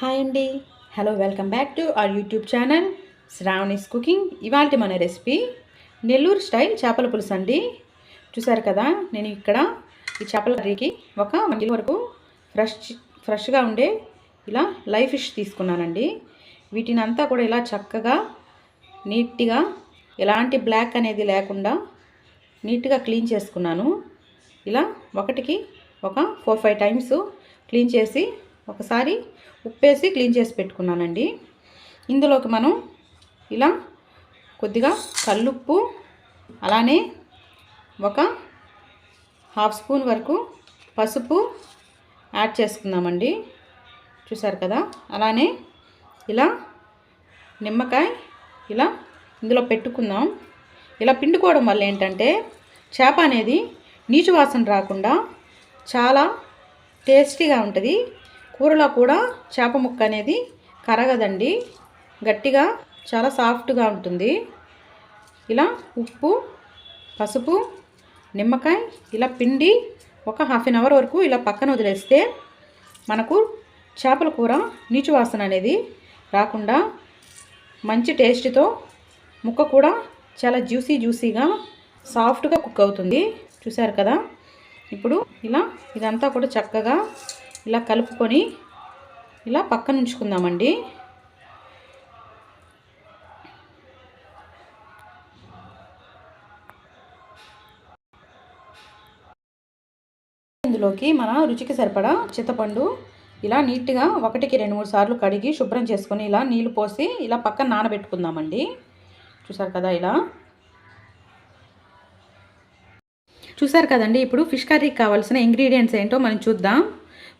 Hi అండి. Hello welcome back to our YouTube channel. Sravani's cooking. ఇవాళ మన recipe Nellore style చేపల పులుసు అండి. చూసారు కదా నేను ఇక్కడ ఈ చేపల కర్రీకి ఒక వన్ కిలో వరకు ఫ్రెష్ ఫ్రెష్గా ఉండే ఇలా లైవ్ ఫిష్ తీసుకున్నానండి. వీటిని అంతా కూడా ఇలా చక్కగా నీట్గా ఎలాంటి బ్లాక్ అనేది లేకుండా నీట్గా క్లీన్ చేసుకున్నాను. ఇలా ఒకటికి ఒక ఫోర్ ఫైవ్ టైమ్స్ క్లీన్ చేసి ఒకసారి ఉప్పేసి క్లీన్ చేసి పెట్టుకున్నానండి. ఇందులోకి మనం ఇలా కొద్దిగా కల్లుప్పు అలానే ఒక హాఫ్ స్పూన్ వరకు పసుపు యాడ్ చేసుకుందామండి. చూసారు కదా? అలానే ఇలా నిమ్మకాయ ఇలా ఇందులో పెట్టుకుందాం. ఇలా పిండుకోవడం వల్ల ఏంటంటే చేప అనేది నీచు వాసన రాకుండా చాలా టేస్టీగా ఉంటుంది. కూరలో కూడా చేప ముక్క అనేది కరగదండి. గట్టిగా చాలా సాఫ్ట్గా ఉంటుంది. ఇలా ఉప్పు పసుపు నిమ్మకాయ ఇలా పిండి ఒక హాఫ్ అన్ అవర్ వరకు ఇలా పక్కన వదిలేస్తే మనకు చేపల కూర నీచు వాసన అనేది రాకుండా మంచి టేస్ట్తో ముక్క కూడా చాలా జ్యూసీ జ్యూసీగా సాఫ్ట్గా కుక్ అవుతుంది. చూసారు కదా? ఇప్పుడు ఇలా ఇదంతా కూడా చక్కగా ఇలా కలుపుకొని ఇలా పక్కన ఉంచుకుందామండి. ఇందులోకి మన రుచికి సరిపడా చింతపండు ఇలా నీట్గా ఒకటికి రెండు మూడు సార్లు కడిగి శుభ్రం చేసుకొని ఇలా నీళ్ళు పోసి ఇలా పక్కన నానబెట్టుకుందామండి. చూసారు కదా ఇలా? చూసారు కదండి? ఇప్పుడు ఫిష్ కర్రీకి కావాల్సిన ఇంగ్రీడియంట్స్ ఏంటో మనం చూద్దాం.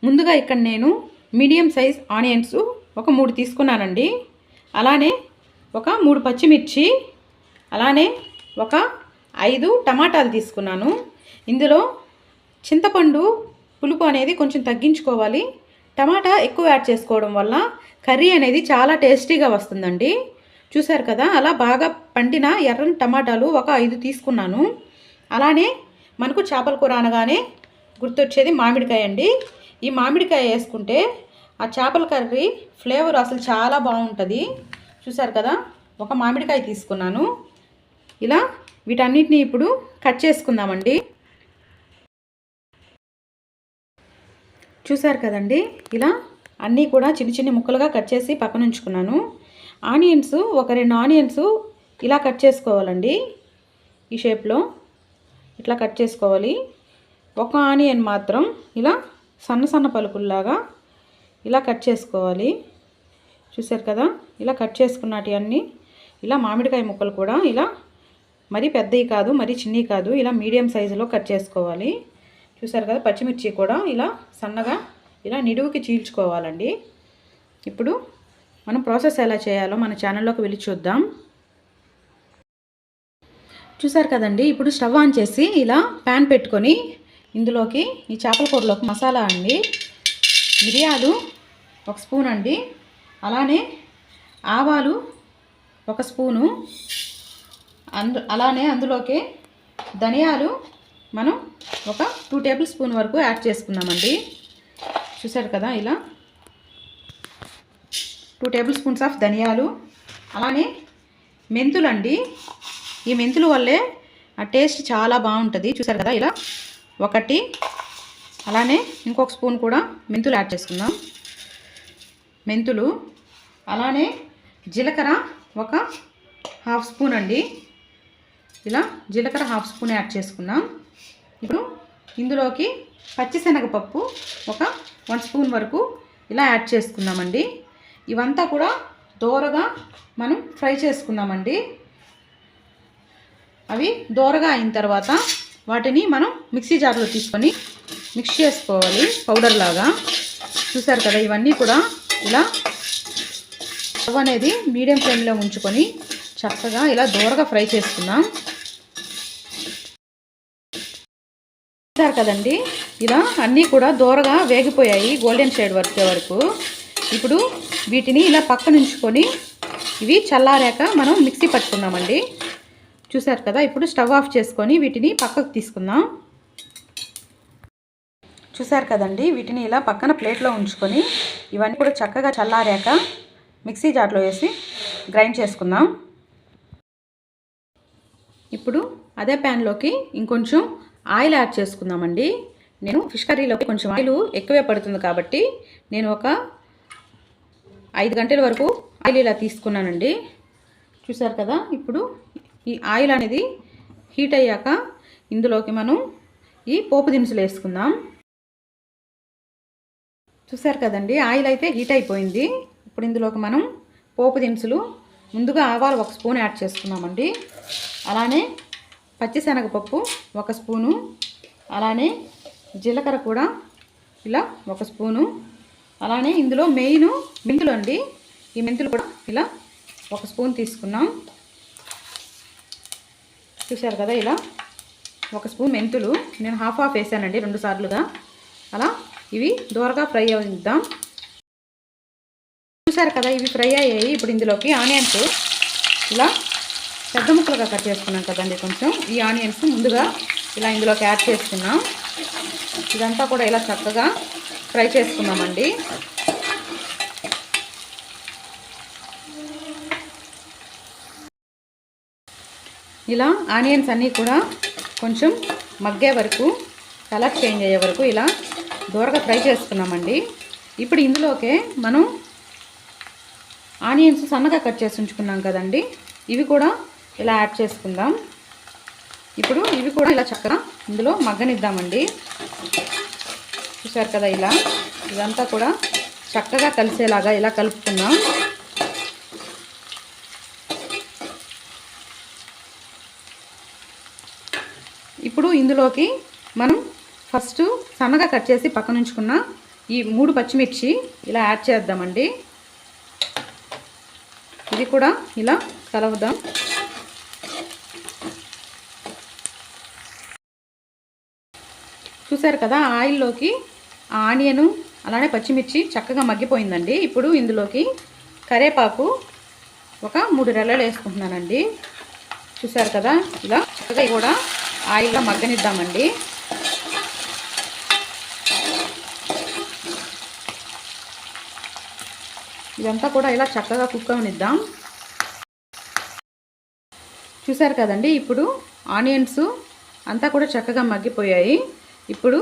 ముందుగా ఇక్కడ నేను మీడియం సైజ్ ఆనియన్స్ ఒక మూడు తీసుకున్నానండి. అలానే ఒక మూడు పచ్చిమిర్చి అలానే ఒక ఐదు టమాటాలు తీసుకున్నాను. ఇందులో చింతపండు పులుపు అనేది కొంచెం తగ్గించుకోవాలి. టమాటా ఎక్కువ యాడ్ చేసుకోవడం వల్ల కర్రీ అనేది చాలా టేస్టీగా వస్తుందండి. చూశారు కదా అలా బాగా పండిన ఎర్రని టమాటాలు ఒక ఐదు తీసుకున్నాను. అలానే మనకు చేపల కూర అనగానే గుర్తొచ్చేది మామిడికాయ అండి ఈ మామిడికాయ వేసుకుంటే ఆ చేపల కర్రీ ఫ్లేవర్ అసలు చాలా బాగుంటుంది. చూసారు కదా? ఒక మామిడికాయ తీసుకున్నాను. ఇలా వీటన్నిటిని ఇప్పుడు కట్ చేసుకుందామండి. చూసారు కదండి? ఇలా అన్నీ కూడా చిన్న చిన్న ముక్కలుగా కట్ చేసి పక్కన ఉంచుకున్నాను. ఆనియన్స్ ఒక రెండు ఆనియన్స్ ఇలా కట్ చేసుకోవాలండి. ఈ షేప్లో ఇట్లా కట్ చేసుకోవాలి. ఒక ఆనియన్ మాత్రం ఇలా సన్న సన్న పలుకుల్లాగా ఇలా కట్ చేసుకోవాలి. చూసారు కదా? ఇలా కట్ చేసుకున్నటి అన్నీ ఇలా మామిడికాయ ముక్కలు కూడా ఇలా మరీ పెద్దవి కాదు మరీ చిన్నవి కాదు ఇలా మీడియం సైజులో కట్ చేసుకోవాలి. చూసారు కదా? పచ్చిమిర్చి కూడా ఇలా సన్నగా ఇలా నిడువుకి చీల్చుకోవాలండి. ఇప్పుడు మనం ప్రాసెస్ ఎలా చేయాలో మన ఛానల్లోకి వెళ్ళి చూద్దాం. చూసారు కదండి? ఇప్పుడు స్టవ్ ఆన్ చేసి ఇలా ప్యాన్ పెట్టుకొని ఇందులోకి ఈ చేపల కూరలోకి మసాలా అండి మిరియాలు ఒక స్పూన్ అండి అలానే ఆవాలు ఒక స్పూను అందు అలానే అందులోకి ధనియాలు మనం ఒక టూ టేబుల్ స్పూన్ వరకు యాడ్ చేసుకున్నామండి. చూసారు కదా ఇలా? టూ టేబుల్ స్పూన్స్ ఆఫ్ ధనియాలు అలానే మెంతులండి. ఈ మెంతుల వల్లే ఆ టేస్ట్ చాలా బాగుంటుంది. చూసారు కదా ఇలా? ఒకటి. అలానే ఇంకొక స్పూన్ కూడా మెంతులు యాడ్ చేసుకుందాం. మెంతులు అలానే జీలకర్ర ఒక హాఫ్ స్పూన్ అండి. ఇలా జీలకర్ర హాఫ్ స్పూన్ యాడ్ చేసుకుందాం. ఇప్పుడు ఇందులోకి పచ్చిశనగపప్పు ఒక వన్ స్పూన్ వరకు ఇలా యాడ్ చేసుకుందామండి. ఇవంతా కూడా దోరగా మనం ఫ్రై చేసుకుందామండి. అవి దోరగా అయిన తర్వాత వాటిని మనం మిక్సీ జార్లో తీసుకొని మిక్స్ చేసుకోవాలి పౌడర్ లాగా. చూసారు కదా ఇవన్నీ కూడా ఇలా స్టవ్ అనేది మీడియం ఫ్లేమ్లో ఉంచుకొని చక్కగా ఇలా దూరగా ఫ్రై చేసుకున్నాం చూసారు కదండి ఇలా అన్నీ కూడా దూరగా వేగిపోయాయి గోల్డెన్ షేడ్ వచ్చే వరకు. ఇప్పుడు వీటిని ఇలా పక్కనుంచుకొని ఇవి చల్లారాక మనం మిక్సీ పట్టుకున్నామండి చూసారు కదా? ఇప్పుడు స్టవ్ ఆఫ్ చేసుకొని వీటిని పక్కకు తీసుకుందాం. చూసారు కదండి? వీటిని ఇలా పక్కన ప్లేట్లో ఉంచుకొని ఇవన్నీ కూడా చక్కగా చల్లారాక మిక్సీ జార్లో వేసి గ్రైండ్ చేసుకుందాం. ఇప్పుడు అదే ప్యాన్లోకి ఇంకొంచెం ఆయిల్ యాడ్ చేసుకుందామండి. నేను ఫిష్ కర్రీలోకి కొంచెం ఆయిల్ ఎక్కువే పడుతుంది కాబట్టి నేను ఒక ఐదు గంటల వరకు ఆయిల్ ఇలా తీసుకున్నానండి. చూసారు కదా? ఇప్పుడు ఈ ఆయిల్ అనేది హీట్ అయ్యాక ఇందులోకి మనం ఈ పోపు దినుసులు వేసుకుందాం. చూసారు కదండి ఆయిల్ అయితే హీట్ అయిపోయింది. ఇప్పుడు ఇందులోకి మనం పోపు దినుసులు ముందుగా ఆవాలు ఒక స్పూన్ యాడ్ చేసుకున్నామండి. అలానే పచ్చిశనగపప్పు ఒక స్పూను అలానే జీలకర్ర కూడా ఇలా ఒక స్పూను అలానే ఇందులో మెయిన్ మెంతులు అండి ఈ మెంతులు కూడా ఇలా ఒక స్పూన్ తీసుకున్నాం. చూశారు కదా ఇలా? ఒక స్పూన్ మెంతులు. నేను హాఫ్ హాఫ్ వేసానండి రెండు సార్లుగా. అలా ఇవి దూరగా ఫ్రై అవుద్దాం చూసారు కదా ఇవి ఫ్రై అయ్యాయి. ఇప్పుడు ఇందులోకి ఆనియన్స్. ఇలా పెద్ద ముక్కలుగా కట్ చేసుకున్నాం కదండి కొంచెం. ఈ ఆనియన్స్ ముందుగా ఇలా ఇందులోకి యాడ్ చేసుకున్నాం. ఇదంతా కూడా ఇలా చక్కగా ఫ్రై చేసుకున్నామండి. ఇలా ఆనియన్స్ అన్నీ కూడా కొంచెం మగ్గే వరకు కలర్ చేంజ్ అయ్యే వరకు ఇలా దూరగా ఫ్రై చేసుకున్నామండి. ఇప్పుడు ఇందులోకే మనం ఆనియన్స్ సన్నగా కట్ చేసి ఉంచుకున్నాం కదండి. ఇవి కూడా ఇలా యాడ్ చేసుకుందాం. ఇప్పుడు ఇవి కూడా ఇలా చక్కగా ఇందులో మగ్గనిద్దామండి. చూసారు కదా ఇలా? ఇదంతా కూడా చక్కగా కలిసేలాగా ఇలా కలుపుకుందాం. ఇప్పుడు ఇందులోకి మనం ఫస్ట్ సన్నగా కట్ చేసి పక్కన ఉంచుకున్న ఈ మూడు పచ్చిమిర్చి ఇలా యాడ్ చేద్దామండి. ఇది కూడా ఇలా కలవదాం చూసారు కదా ఆయిల్లోకి ఆనియను అలానే పచ్చిమిర్చి చక్కగా మగ్గిపోయిందండి. ఇప్పుడు ఇందులోకి కరేపాకు ఒక మూడు రెల్లలు వేసుకుంటున్నానండి. చూసారు కదా ఇలా చక్కగా కూడా ఆయిల్లో మగ్గనిద్దామండి. ఇదంతా కూడా ఇలా చక్కగా కుక్ అవనిద్దాం. చూసారు కదండి ఇప్పుడు ఆనియన్స్ అంతా కూడా చక్కగా మగ్గిపోయాయి. ఇప్పుడు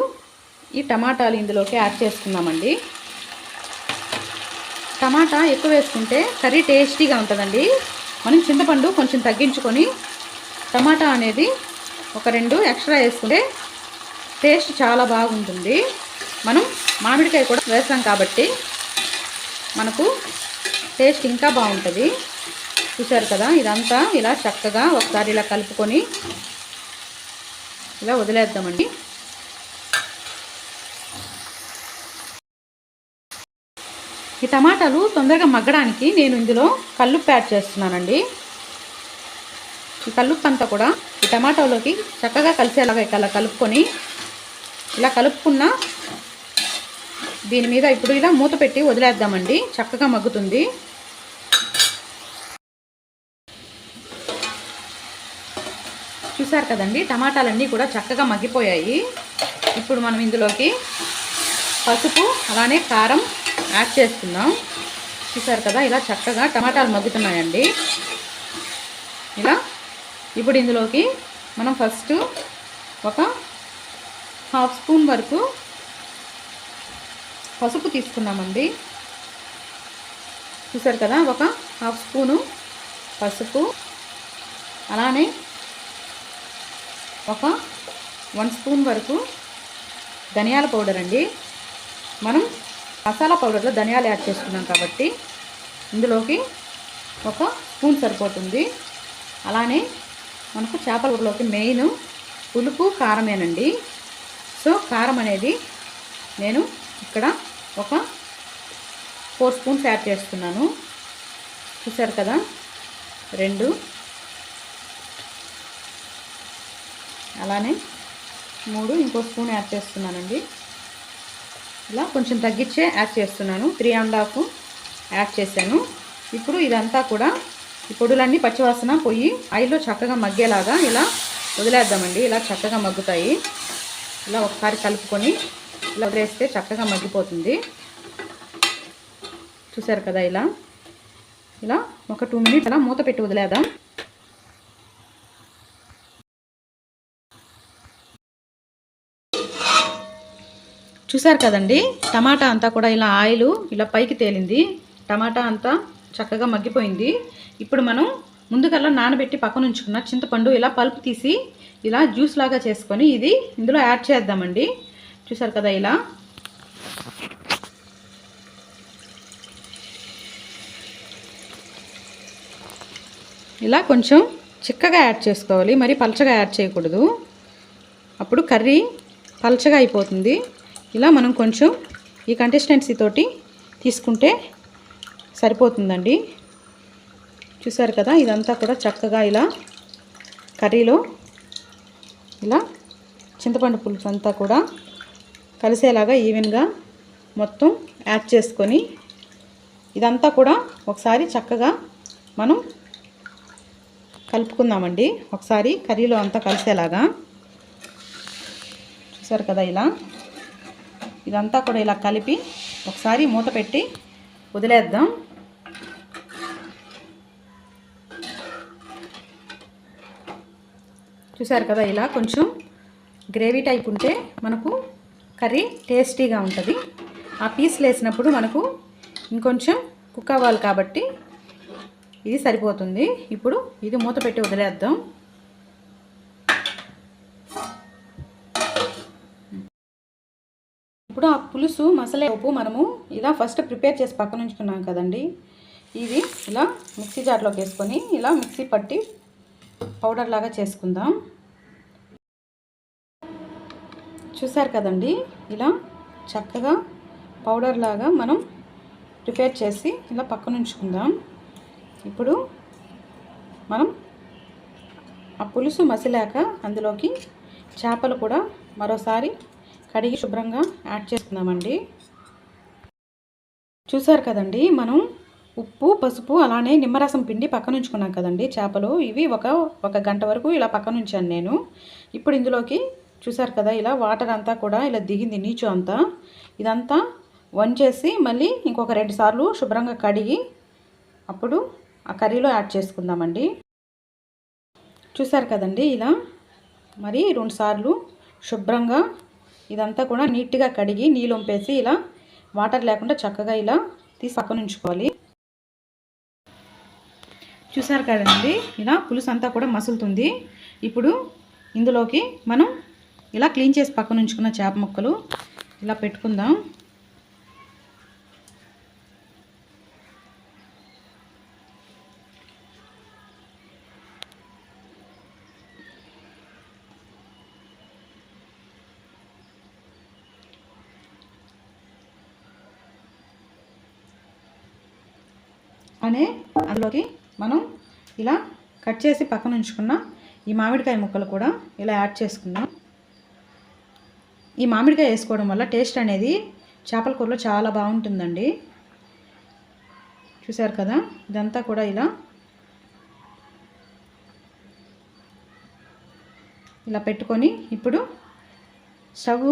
ఈ టమాటాలు ఇందులోకి యాడ్ చేసుకుందామండి. టమాటా ఎక్కువ వేసుకుంటే కర్రీ టేస్టీగా ఉంటుందండి. మనం చింతపండు కొంచెం తగ్గించుకొని టమాటా అనేది ఒక రెండు ఎక్స్ట్రా వేసుకుంటే టేస్ట్ చాలా బాగుంటుంది. మనం మామిడికాయ కూడా వేస్తాం కాబట్టి మనకు టేస్ట్ ఇంకా బాగుంటుంది. చూసారు కదా? ఇదంతా ఇలా చక్కగా ఒకసారి ఇలా కలుపుకొని ఇలా వదిలేద్దామండి. ఈ టమాటాలు తొందరగా మగ్గడానికి నేను ఇందులో కల్లుప్పు యాడ్ చేస్తున్నానండి. ఈ కల్లుప్పు అంతా కూడా ఈ టమాటోలోకి చక్కగా కలిసేలాగా ఇలా కలుపుకొని ఇలా కలుపుకున్న దీని మీద ఇప్పుడు ఇలా మూత పెట్టి వదిలేద్దామండి. చక్కగా మగ్గుతుంది. చూసారు కదండి టమాటాలన్నీ కూడా చక్కగా మగ్గిపోయాయి. ఇప్పుడు మనం ఇందులోకి పసుపు అలానే కారం యాడ్ చేస్తున్నాం. చూసారు కదా ఇలా చక్కగా టమాటాలు మగ్గుతున్నాయండి. ఇలా ఇప్పుడు ఇందులోకి మనం ఫస్ట్ ఒక హాఫ్ స్పూన్ వరకు పసుపు తీసుకున్నామండి. చూసారు కదా? ఒక హాఫ్ స్పూను పసుపు అలానే ఒక వన్ స్పూన్ వరకు ధనియాల పౌడర్ అండి. మనం మసాలా పౌడర్లో ధనియాలు యాడ్ చేసుకున్నాం కాబట్టి ఇందులోకి ఒక స్పూన్ సరిపోతుంది. అలానే మనకు చేపల కూరలోకి మెయిన్ పులుపు కారమేనండి. సో కారం అనేది నేను ఇక్కడ ఒక ఫోర్ స్పూన్స్ యాడ్ చేస్తున్నాను. చూసారు కదా? రెండు. అలానే మూడు ఇంకో స్పూన్ యాడ్ చేస్తున్నానండి. ఇలా కొంచెం తగ్గించే యాడ్ చేస్తున్నాను. త్రీ అండ్ హాఫ్ యాడ్ చేశాను. ఇప్పుడు ఇదంతా కూడా ఈ పొడులన్నీ పచ్చివాసన పోయి ఆయిల్లో చక్కగా మగ్గేలాగా ఇలా వదిలేద్దామండి. ఇలా చక్కగా మగ్గుతాయి. ఇలా ఒకసారి కలుపుకొని ఇలా వదిలేస్తే చక్కగా మగ్గిపోతుంది. చూసారు కదా ఇలా? ఇలా ఒక టూ మినిట్స్ అలా మూత పెట్టి వదిలేద్దాం. చూసారు కదండి? టమాటా అంతా కూడా ఇలా ఆయిల్ ఇలా పైకి తేలింది. టమాటా అంతా చక్కగా మగ్గిపోయింది. ఇప్పుడు మనం ముందుకల్లా నానబెట్టి పక్కన ఉంచుకున్న చింతపండు ఇలా పల్పు తీసి ఇలా జ్యూస్ లాగా చేసుకొని ఇది ఇందులో యాడ్ చేద్దామండి. చూసారు కదా ఇలా. ఇలా కొంచెం చిక్కగా యాడ్ చేసుకోవాలి. మరి పలచగా యాడ్ చేయకూడదు. అప్పుడు కర్రీ పలచగా అయిపోతుంది. ఇలా మనం కొంచెం ఈ కంసిస్టెన్సీ తోటి తీసుకుంటే సరిపోతుందండి. చూసారు కదా ఇదంతా కూడా చక్కగా ఇలా కర్రీలో ఇలా చింతపండు పులుసు అంతా కూడా కలిసేలాగా ఈవెన్గా మొత్తం యాడ్ చేసుకొని ఇదంతా కూడా ఒకసారి చక్కగా మనం కలుపుకుందామండి. ఒకసారి కర్రీలో అంతా కలిసేలాగా. చూసారు కదా ఇలా? ఇదంతా కూడా ఇలా కలిపి ఒకసారి మూత పెట్టి వదిలేద్దాం. చూసారు కదా ఇలా కొంచెం గ్రేవీ టైప్ ఉంటే మనకు కర్రీ టేస్టీగా ఉంటుంది. ఆ పీసులు వేసినప్పుడు మనకు ఇంకొంచెం కుక్ అవ్వాలి కాబట్టి ఇది సరిపోతుంది. ఇప్పుడు ఇది మూత పెట్టి వదిలేద్దాం. ఇప్పుడు ఆ పులుసు మసాలా ఉప్పు మనము ఇలా ఫస్ట్ ప్రిపేర్ చేసి పక్కన ఉంచుకున్నాం కదండి. ఇది ఇలా మిక్సీ జార్లోకి వేసుకొని ఇలా మిక్సీ పట్టి పౌడర్ లాగా చేసుకుందాం. చూసారు కదండి? ఇలా చక్కగా పౌడర్ లాగా మనం ప్రిపేర్ చేసి ఇలా పక్కన ఉంచుకుందాం. ఇప్పుడు మనం ఆ పులుసు మసిలాక అందులోకి చేపలు కూడా మరోసారి కడిగి శుభ్రంగా యాడ్ చేసుకుందామండి. చూసారు కదండి? మనం ఉప్పు పసుపు అలానే నిమ్మరసం పిండి పక్కన ఉంచుకున్నాం కదండి చేపలు. ఇవి ఒక ఒక గంట వరకు ఇలా పక్కన ఉంచాను నేను. ఇప్పుడు ఇందులోకి చూసారు కదా ఇలా వాటర్ అంతా కూడా ఇలా దిగింది నీచు అంతా. ఇదంతా వంచేసి మళ్ళీ ఇంకొక రెండు సార్లు శుభ్రంగా కడిగి అప్పుడు ఆ కర్రీలో యాడ్ చేసుకుందామండి. చూసారు కదండి ఇలా మరి రెండు సార్లు శుభ్రంగా ఇదంతా కూడా నీట్గా కడిగి నీళ్ళు వంపేసి ఇలా వాటర్ లేకుండా చక్కగా ఇలా తీసి పక్కన ఉంచుకోవాలి చూసారు కదండి ఇలా పులుసు అంతా కూడా మసులుతుంది. ఇప్పుడు ఇందులోకి మనం ఇలా క్లీన్ చేసి పక్కన ఉంచుకున్న చేప ముక్కలు ఇలా పెట్టుకుందాం. అనే అందులోకి మనం ఇలా కట్ చేసి పక్కన ఉంచుకున్న ఈ మామిడికాయ ముక్కలు కూడా ఇలా యాడ్ చేసుకుందాం. ఈ మామిడికాయ వేసుకోవడం వల్ల టేస్ట్ అనేది చేపల కూరలో చాలా బాగుంటుందండి. చూసారు కదా? ఇదంతా కూడా ఇలా ఇలా పెట్టుకొని ఇప్పుడు స్టవ్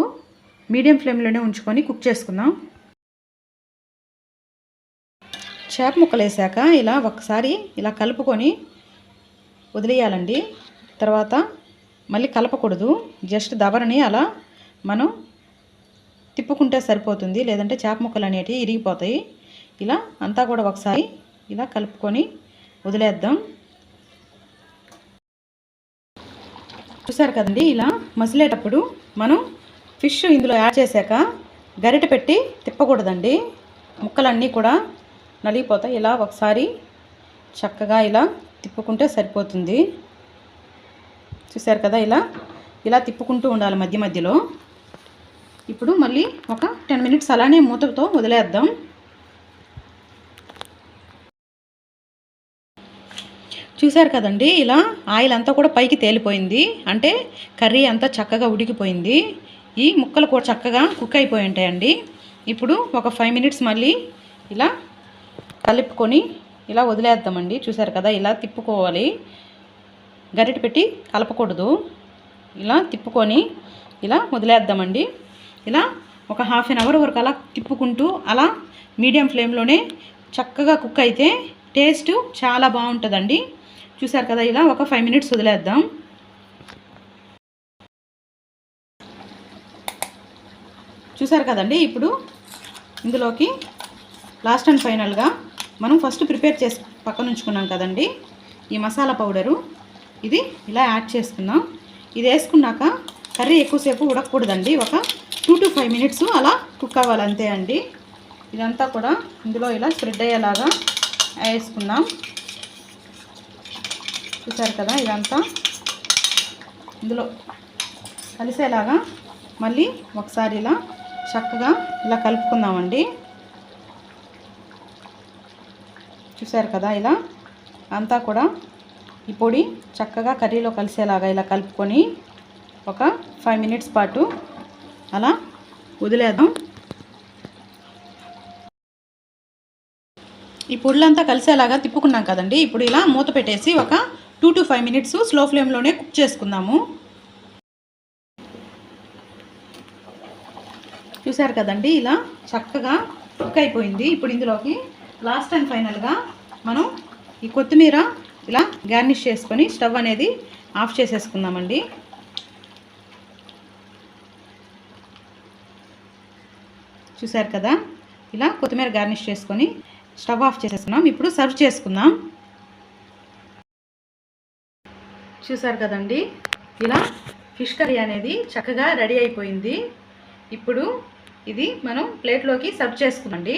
మీడియం ఫ్లేమ్లోనే ఉంచుకొని కుక్ చేసుకుందాం. చేప ముక్కలు వేసాక ఇలా ఒకసారి ఇలా కలుపుకొని వదిలేయాలండి. తర్వాత మళ్ళీ కలపకూడదు. జస్ట్ దబరని అలా మనం తిప్పుకుంటే సరిపోతుంది. లేదంటే చేప ముక్కలు అనేటివి ఇరిగిపోతాయి. ఇలా అంతా కూడా ఒకసారి ఇలా కలుపుకొని వదిలేద్దాం. చూసారు కదండి? ఇలా మసిలేటప్పుడు మనం ఫిష్ ఇందులో యాడ్ చేశాక గరిట పెట్టి తిప్పకూడదండి. ముక్కలన్నీ కూడా నలిగిపోతాయి. ఇలా ఒకసారి చక్కగా ఇలా తిప్పుకుంటే సరిపోతుంది. చూసారు కదా ఇలా? ఇలా తిప్పుకుంటూ ఉండాలి మధ్య మధ్యలో. ఇప్పుడు మళ్ళీ ఒక టెన్ మినిట్స్ అలానే మూతతో వదిలేద్దాం. చూసారు కదండి? ఇలా ఆయిల్ అంతా కూడా పైకి తేలిపోయింది. అంటే కర్రీ అంతా చక్కగా ఉడికిపోయింది. ఈ ముక్కలు కూడా చక్కగా కుక్ అయిపోయి ఉంటాయండి. ఇప్పుడు ఒక ఫైవ్ మినిట్స్ మళ్ళీ ఇలా కలుపుకొని ఇలా వదిలేద్దామండి. చూసారు కదా ఇలా తిప్పుకోవాలి. గరిట పెట్టి కలపకూడదు. ఇలా తిప్పుకొని ఇలా వదిలేద్దామండి. ఇలా ఒక హాఫ్ అన్ అవర్ వరకు అలా తిప్పుకుంటూ అలా మీడియం ఫ్లేమ్లోనే చక్కగా కుక్ అయితే టేస్ట్ చాలా బాగుంటుందండి. చూసారు కదా ఇలా ఒక ఫైవ్ మినిట్స్ వదిలేద్దాం. చూసారు కదండి ఇప్పుడు ఇందులోకి లాస్ట్ అండ్ ఫైనల్గా మనం ఫస్ట్ ప్రిపేర్ చేసి పక్కన ఉంచుకున్నాం కదండి. ఈ మసాలా పౌడరు. ఇది ఇలా యాడ్ చేసుకుందాం. ఇది వేసుకున్నాక కర్రీ ఎక్కువసేపు ఉడకకూడదండి. ఒక టూ టు ఫైవ్ మినిట్స్ అలా కుక్ అవ్వాలి అంతే అండి. ఇదంతా కూడా ఇందులో ఇలా స్ప్రెడ్ అయ్యేలాగా వేసుకుందాం. చూసారు కదా ఇదంతా? ఇందులో కలిసేలాగా మళ్ళీ ఒకసారి ఇలా చక్కగా ఇలా కలుపుకుందామండి. చూసారు కదా ఇలా? అంతా కూడా ఈ పొడి చక్కగా కర్రీలో కలిసేలాగా ఇలా కలుపుకొని ఒక ఫైవ్ మినిట్స్ పాటు అలా వదిలేద్దాం. ఈ పొడులంతా కలిసేలాగా తిప్పుకున్నాం కదండి. ఇప్పుడు ఇలా మూత పెట్టేసి ఒక two to five minutes slow ఫ్లేమ్లోనే కుక్ చేసుకుందాము. చూసారు కదండి? ఇలా చక్కగా కుక్ అయిపోయింది. ఇప్పుడు ఇందులోకి లాస్ట్ అండ్ ఫైనల్గా మనం ఈ కొత్తిమీర ఇలా గార్నిష్ చేసుకొని స్టవ్ అనేది ఆఫ్ చేసేసుకుందామండి. చూసారు కదా? ఇలా కొత్తిమీర గార్నిష్ చేసుకొని స్టవ్ ఆఫ్ చేసేసుకున్నాం. ఇప్పుడు సర్వ్ చేసుకుందాం. చూసారు కదండి? ఇలా ఫిష్ కర్రీ అనేది చక్కగా రెడీ అయిపోయింది. ఇప్పుడు ఇది మనం ప్లేట్లోకి సర్వ్ చేసుకుందండి